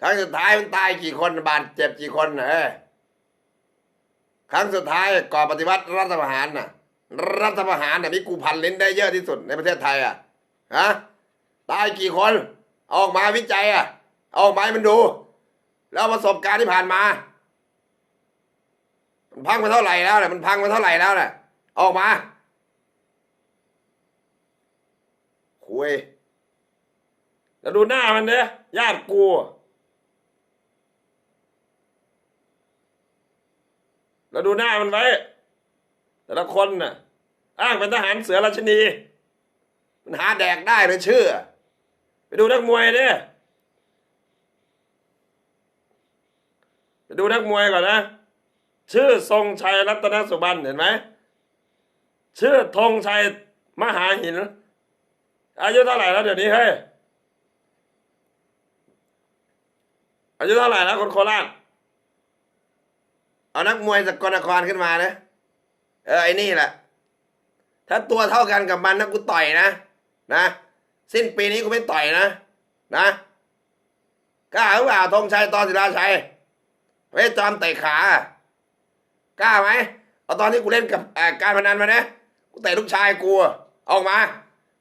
ครั้งสุดท้ายมันตายกี่คนบาดเจ็บกี่คนเอ้ยครั้งสุดท้ายก่อปฏิวัติรัฐประหารน่ะ รัฐประหารน่ะมีกูพันลิ้นได้เยอะที่สุดในประเทศไทยอะฮะตายกี่คนออกมาวิจัยอะออกมาให้มันดู แล้วประสบการณ์ที่ผ่านมา มันพังมาเท่าไหร่แล้วน่ะมันพังมาเท่าไหร่แล้วน่ะอออกมาคุยแล้วดูหน้ามันเนี่ยญาติกู แล้วดูหน้ามันไว้ แต่ละคนน่ะ อ้างเป็นทหารเสือราชนี มันหาแดกได้เลยชื่อ ไปดูนักมวยดิไปดูนักมวยก่อนนะ ชื่อทรงชัยรัตนสุบรรณเห็นไหม ชื่อธงชัยมหาหิน อายุเท่าไหร่แล้วเดี๋ยวนี้เฮ้ยอายุเท่าไหร่แล้วคนโคราช เอานักมวยสกลนครขึ้นมานะเออไอ้นี่แหละถ้าตัวเท่ากันกับมันนะกูต่อยนะนะสิ้นปีนี้กูไม่ต่อยนะ นะกล้าหรือเปล่าธงชัยตอนศิลาชัยไว้จอมเตะขากล้าไหมเอาตอนที่กูเล่นกับการพนันมานะกูเตะลูกชายกูออกมา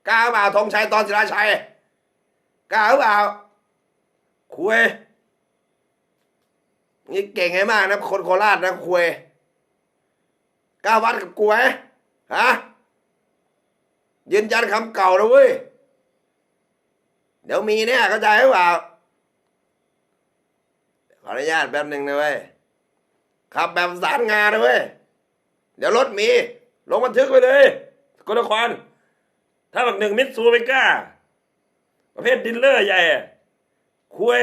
กล้าหรือเปล่าธงชัยตอนศิลาชัยกล้าหรือเปล่าคุย นี่เก่งไงมากนะคนโคราชนะคุยกล้าวัดกับกูไหมฮะยืนยันคำเก่านะเว้ย เดี๋ยวมีเนี่ยเข้าใจหรือเปล่าขออนุญาตแป๊บหนึ่งนะเว้ยขับแบบสารงานนะเว้ย เดี๋ยวรถมี ลงบันทึกไปเลยสกลครถ้าแบบหนึ่งมิตซูเปก้า ประเภทดินเลอร์ใหญ่คุย